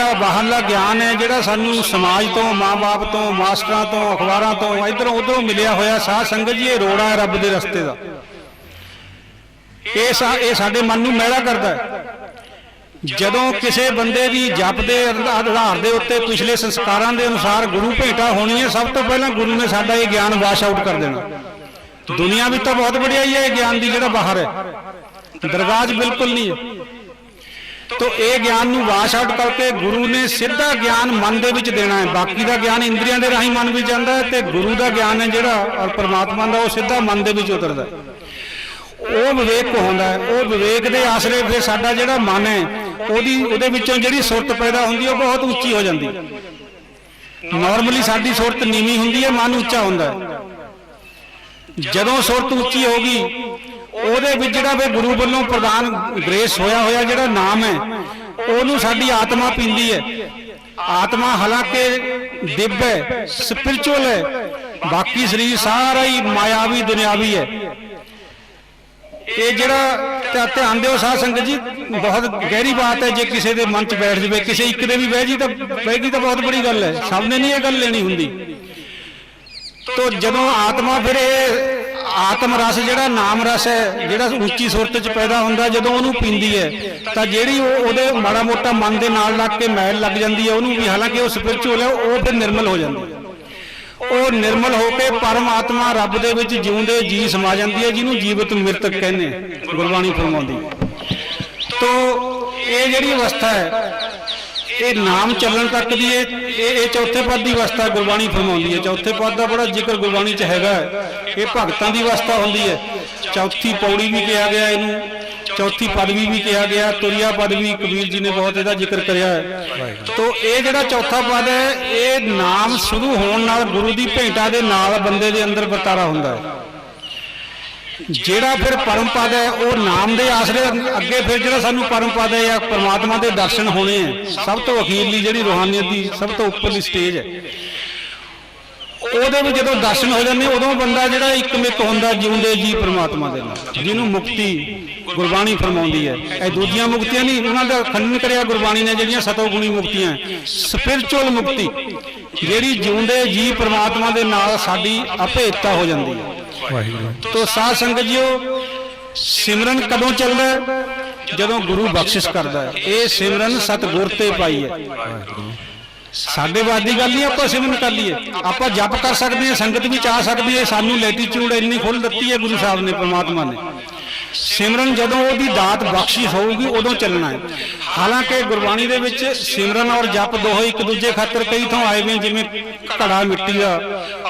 ਜਿਹੜਾ ਬਾਹਰਲਾ ਗਿਆਨ ਹੈ, ਜਿਹੜਾ ਸਾਨੂੰ ਸਮਾਜ ਤੋਂ, ਮਾਂ-ਬਾਪ ਤੋਂ, ਮਾਸਟਰਾਂ ਤੋਂ, ਅਖਬਾਰਾਂ ਤੋਂ, ਇਧਰੋਂ ਉਧਰੋਂ ਮਿਲਿਆ ਹੋਇਆ ਸਾਧ ਸੰਗਤ ਜੀ, ਇਹ ਰੋੜਾ ਹੈ ਰੱਬ ਦੇ ਰਸਤੇ ਦਾ। ਇਹ ਇਹ ਸਾਡੇ ਮਨ ਨੂੰ ਮੈਲਾ ਕਰਦਾ ਹੈ। ਜਦੋਂ ਕਿਸੇ ਬੰਦੇ ਦੀ ਜਪ ਦੇ ਆਧਾਰ ਦੇ ਉੱਤੇ ਪਿਛਲੇ ਸੰਸਕਾਰਾਂ ਦੇ ਅਨੁਸਾਰ ਗੁਰੂ ਭੇਟਾ ਹੋਣੀ ਹੈ ਸਭ ਤੋਂ ਪਹਿਲਾਂ ਗੁਰੂ ਨੇ ਸਾਡਾ ਇਹ ਗਿਆਨ ਵਾਸ਼ ਆਊਟ ਕਰ ਦੇਣਾ। ਦੁਨੀਆ ਵਿੱਚ ਤਾਂ ਬਹੁਤ ਵਡਿਆਈ ਹੈ ਇਹ ਗਿਆਨ ਦੀ ਜਿਹੜਾ ਬਾਹਰ ਹੈ। ਦਰਗਾਹ ਬਿਲਕੁਲ ਨਹੀਂ ਹੈ। ਤੋ ਇਹ ਗਿਆਨ ਨੂੰ ਵਾਸ਼ ਆਊਟ ਕਰਕੇ ਗੁਰੂ ਨੇ ਸਿੱਧਾ ਗਿਆਨ ਮਨ ਦੇ ਵਿੱਚ ਦੇਣਾ ਹੈ। ਬਾਕੀ ਦਾ ਗਿਆਨ ਇੰਦਰੀਆਂ ਦੇ ਰਾਹੀਂ ਮਨ ਵਿੱਚ ਜਾਂਦਾ ਹੈ ਤੇ ਗੁਰੂ ਦਾ ਗਿਆਨ ਹੈ ਜਿਹੜਾ ਔਰ ਪਰਮਾਤਮਾ ਦਾ, ਉਹ ਸਿੱਧਾ ਮਨ ਦੇ ਵਿੱਚ ਉਤਰਦਾ ਉਹ ਵਿਵੇਕ ਹੁੰਦਾ ਹੈ। ਉਹ ਵਿਵੇਕ ਦੇ ਆਸਰੇ ਫਿਰ ਸਾਡਾ ਜਿਹੜਾ ਮਨ ਹੈ, ਉਹਦੀ, ਉਹਦੇ ਵਿੱਚੋਂ ਜਿਹੜੀ ਸੁਰਤ ਪੈਦਾ ਹੁੰਦੀ ਹੈ, ਉਹ ਬਹੁਤ ਉੱਚੀ ਹੋ ਜਾਂਦੀ ਹੈ। ਨਾਰਮਲੀ ਸਾਡੀ ਸੁਰਤ ਨੀਵੀਂ ਹੁੰਦੀ ਹੈ, ਮਨ ਉੱਚਾ ਹੁੰਦਾ ਜਦੋਂ ਸੁਰਤ ਉੱਚੀ ਹੋਗੀ ਉਹਦੇ ਵਿੱਚ ਜਿਹੜਾ ਵੀ ਗੁਰੂ ਵੱਲੋਂ ਪ੍ਰਦਾਨ ਗ੍ਰੇਸ ਹੋਇਆ ਹੋਇਆ ਜਿਹੜਾ ਨਾਮ ਹੈ, ਉਹਨੂੰ ਸਾਡੀ ਆਤਮਾ ਪੀਂਦੀ ਹੈ। ਆਤਮਾ ਹਾਲਾਂਕਿ ਦਿਵ ਹੈ ਸਪਿਰਚੁਅਲ ਹੈ, ਬਾਕੀ ਸਰੀਰ ਸਾਰਾ ਹੀ ਮਾਇਆਵੀ, ਦੁਨਿਆਵੀ ਹੈ। ਇਹ ਜਿਹੜਾ ਧਿਆਨ ਦਿਓ ਸਾਧ ਸੰਗਤ ਜੀ, ਬਹੁਤ ਗਹਿਰੀ ਬਾਤ ਹੈ, ਜੇ ਕਿਸੇ ਦੇ ਮਨ 'ਚ ਬੈਠ ਜਵੇ, ਕਿਸੇ ਇੱਕ ਦੇ ਵੀ ਬਹਿ ਜੀ ਤਾਂ ਬਹਿਗੀ ਤਾਂ ਬਹੁਤ ਬੜੀ ਗੱਲ ਹੈ। ਸਭ ਨੇ ਨਹੀਂ ਇਹ ਗੱਲ ਲੈਣੀ ਹੁੰਦੀ। ਤੋ ਜਦੋਂ ਆਤਮਾ ਫਿਰ ਇਹ ਆਤਮ ਰਸ ਜਿਹੜਾ ਨਾਮ ਰਸ ਹੈ, ਜਿਹੜਾ ਉੱਚੀ ਸੁਰਤ 'ਚ ਪੈਦਾ ਹੁੰਦਾ, ਜਦੋਂ ਉਹਨੂੰ ਪੀਂਦੀ ਹੈ, ਤਾਂ ਜਿਹੜੀ ਉਹ ਉਹਦੇ ਮਾੜਾ ਮੋਟਾ ਮਨ ਦੇ ਨਾਲ ਲੱਗ ਕੇ ਮੈਲ ਲੱਗ ਜਾਂਦੀ ਹੈ, ਉਹਨੂੰ ਵੀ ਹਾਲਾਂਕਿ ਉਹ ਸਪਿਰਚੁਅਲ ਹੈ, ਉਹ ਫਿਰ ਨਿਰਮਲ ਹੋ ਜਾਂਦੀ ਹੈ। ਉਹ ਨਿਰਮਲ ਹੋ ਕੇ ਪਰਮਾਤਮਾ ਰੱਬ ਦੇ ਵਿੱਚ ਜਿਉਂਦੇ ਜੀ ਸਮਾ ਜਾਂਦੀ ਹੈ, ਜਿਹਨੂੰ ਜੀਵਤ ਮ੍ਰਿਤਕ ਕਹਿੰਦੇ ਗੁਰਬਾਣੀ ਫਰਮਾਉਂਦੀ ਤੋ, ਇਹ ਜਿਹੜੀ ਅਵਸਥਾ ਹੈ ਇਹ ਨਾਮ ਚੱਲਣ ਤੱਕ ਦੀ ਇਹ ਇਹ ਚੌਥੇ ਪਦ ਦੀ ਅਵਸਥਾ ਗੁਰਬਾਣੀ ਫਰਮਾਉਂਦੀ ਹੈ। ਚੌਥੇ ਪਦ ਦਾ ਬੜਾ ਜ਼ਿਕਰ ਗੁਰਬਾਣੀ 'ਚ ਹੈਗਾ ਹੈ। ਇਹ ਭਗਤਾਂ ਦੀ ਅਵਸਥਾ ਹੁੰਦੀ ਹੈ। ਚੌਥੀ ਪੌੜੀ ਵੀ ਕਿਹਾ ਗਿਆ ਇਹਨੂੰ। ਚੌਥੀ ਪਦਵੀ ਵੀ ਕਿਹਾ ਗਿਆ। ਤੁਰਿਆ ਪਦਵੀ ਕਬੀਰ ਜੀ ਨੇ ਬਹੁਤ ਇਹਦਾ ਜ਼ਿਕਰ ਕਰਿਆ ਹੈ। ਤੋ ਇਹ ਜਿਹੜਾ ਚੌਥਾ ਪਦ ਹੈ, ਇਹ ਨਾਮ ਸ਼ੁਰੂ ਹੋਣ ਨਾਲ ਗੁਰੂ ਦੀ ਭੇਟਾ ਦੇ ਨਾਲ ਬੰਦੇ ਦੇ ਅੰਦਰ ਵਰਤਾਰਾ ਹੁੰਦਾ ਹੈ। ਜਿਹੜਾ ਫਿਰ ਪਰਮ ਹੈ, ਉਹ ਨਾਮ ਦੇ ਆਸਰੇ ਅੱਗੇ ਫਿਰ ਜਿਹੜਾ ਸਾਨੂੰ ਪਰਮ ਪਦ ਹੈ ਜਾਂ ਪ੍ਰਮਾਤਮਾ ਦੇ ਦਰਸ਼ਨ ਹੋਣੇ ਹੈ, ਸਭ ਤੋਂ ਅਖੀਰਲੀ ਜਿਹੜੀ ਰੋਹਾਨੀਅਤ ਦੀ, ਸਭ ਤੋਂ ਉੱਪਰਲੀ ਸਟੇਜ ਹੈ। ਉਹਦੇ ਵਿੱਚ ਜਦੋਂ ਦਰਸ਼ਨ ਹੋ ਜਾਂਦੇ, ਉਦੋਂ ਬੰਦਾ ਜਿਹੜਾ ਇੱਕ ਮਿੱਤ ਹੁੰਦਾ, ਜਿਉਂਦੇ ਜੀ ਪਰਮਾਤਮਾ ਦੇ ਨਾਲ। ਜਿਹਨੂੰ ਮੁਕਤੀ, ਗੁਰਬਾਣੀ ਫਰਮਾਉਂਦੀ ਹੈ। ਇਹ ਦੂਜੀਆਂ ਮੁਕਤੀਆਂ ਨਹੀਂ, ਉਹਨਾਂ ਦਾ ਖੰਡਨ ਕਰਿਆ ਗੁਰਬਾਣੀ ਨੇ ਜਿਹੜੀਆਂ ਸਤੋਗੁਣੀ ਮੁਕਤੀਆਂ ਸਪਿਰਚੁਅਲ ਮੁਕਤੀ, ਜਿਹੜੀ ਜਿਉਂਦੇ ਜੀ ਪਰਮਾਤਮਾ ਦੇ ਨਾਲ ਸਾਡੀ ਅਭੇਦਤਾ ਹੋ ਜਾਂਦੀ ਹੈ। ਵਾਹਿਗੁਰੂ। ਤੋ ਸਾਧ ਸੰਗਤ ਜੀਓ, ਸਿਮਰਨ ਕਦੋਂ ਚੱਲਦਾ ਹੈ? ਜਦੋਂ ਗੁਰੂ ਬਖਸ਼ਿਸ਼ ਕਰਦਾ ਹੈ। ਇਹ ਸਿਮਰਨ ਸਤਿਗੁਰ ਤੇ ਪਾਈ ਹੈ। ਸਾਡੇ ਬਾਦ ਦੀ ਗੱਲ ਨਹੀਂ, ਆਪਾਂ ਸਿਮਰਨ ਕਰ ਲਈਏ। ਆਪਾਂ ਜਪ ਕਰ ਸਕਦੇ ਹਾਂ, ਸੰਗਤ ਵਿੱਚ ਆ ਸਕਦੀ ਹੈ। ਸਾਨੂੰ ਲੈਟੀਟਿਊਡ ਇੰਨੀ ਖੁੱਲ ਦਿੱਤੀ ਹੈ ਗੁਰੂ ਸਾਹਿਬ ਨੇ, ਪ੍ਰਮਾਤਮਾ ਨੇ। ਸਿਮਰਨ ਜਦੋਂ ਉਹਦੀ ਦਾਤ ਬਖਸ਼ੀ ਹੋਊਗੀ, ਉਦੋਂ ਚੱਲਣਾ ਹੈ। ਹਾਲਾਂਕਿ ਗੁਰਬਾਣੀ ਦੇ ਵਿੱਚ ਸਿਮਰਨ ਔਰ ਜਪ ਦੋਹੇ ਇੱਕ ਦੂਜੇ ਖਾਤਰ ਕਈ ਥਾਂ ਆਏ ਹੋਏ ਜਿਵੇਂ ਘੜਾ ਮਿੱਟੀ ਦਾ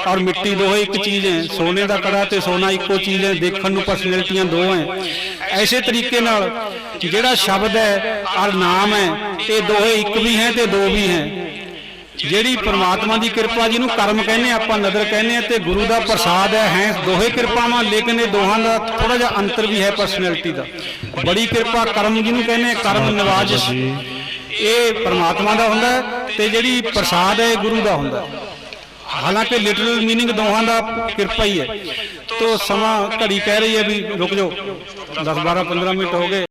ਔਰ ਮਿੱਟੀ ਦੋਹੇ ਇੱਕ ਚੀਜ਼ ਹੈ। ਸੋਨੇ ਦਾ ਕੜਾ ਤੇ ਸੋਨਾ ਇੱਕੋ ਚੀਜ਼ ਹੈ, ਦੇਖਣ ਨੂੰ ਪਰਸਨੈਲਿਟੀਆਂ ਦੋ ਹੈ। ਐਸੇ ਤਰੀਕੇ ਨਾਲ ਜਿਹੜਾ ਸ਼ਬਦ ਹੈ ਔਰ ਨਾਮ ਹੈ, ਇਹ ਦੋਹੇ ਇੱਕ ਵੀ ਹੈ ਤੇ ਦੋ ਵੀ ਹੈ। ਜਿਹੜੀ ਪ੍ਰਮਾਤਮਾ ਦੀ ਕਿਰਪਾ ਜਿਹਨੂੰ ਕਰਮ ਕਹਿੰਦੇ ਆਪਾਂ ਨਦਰ ਕਹਿੰਦੇ ਆ ਤੇ ਗੁਰੂ ਦਾ ਪ੍ਰਸਾਦ ਹੈ ਹੈ ਦੋਹੇ ਕਿਰਪਾਵਾਂ ਲੇਕਿਨ ਇਹ ਦੋਹਾਂ ਦਾ ਥੋੜਾ ਜਿਹਾ ਅੰਤਰ ਵੀ ਹੈ ਪਰਸਨੈਲਿਟੀ ਦਾ। ਬੜੀ ਕਿਰਪਾ ਕਰਮ ਜਿਹਨੂੰ ਕਹਿੰਦੇ ਆ, ਕਰਮ ਨਿਵਾਜਿਸ਼ ਇਹ ਪ੍ਰਮਾਤਮਾ ਦਾ ਹੁੰਦਾ ਤੇ ਜਿਹੜੀ ਪ੍ਰਸਾਦ ਹੈ ਗੁਰੂ ਦਾ ਹੁੰਦਾ। ਹਾਲਾਂਕਿ ਲਿਟਰਲ ਮੀਨਿੰਗ ਦੋਹਾਂ ਦਾ ਕਿਰਪਾ ਹੀ ਹੈ। ਤੋ ਸਮਾਂ ਘੜੀ ਕਹਿ ਰਹੀ ਹੈ ਵੀ ਰੁਕ ਜਾਓ 10 12 15 ਮਿੰਟ ਹੋ ਗਏ।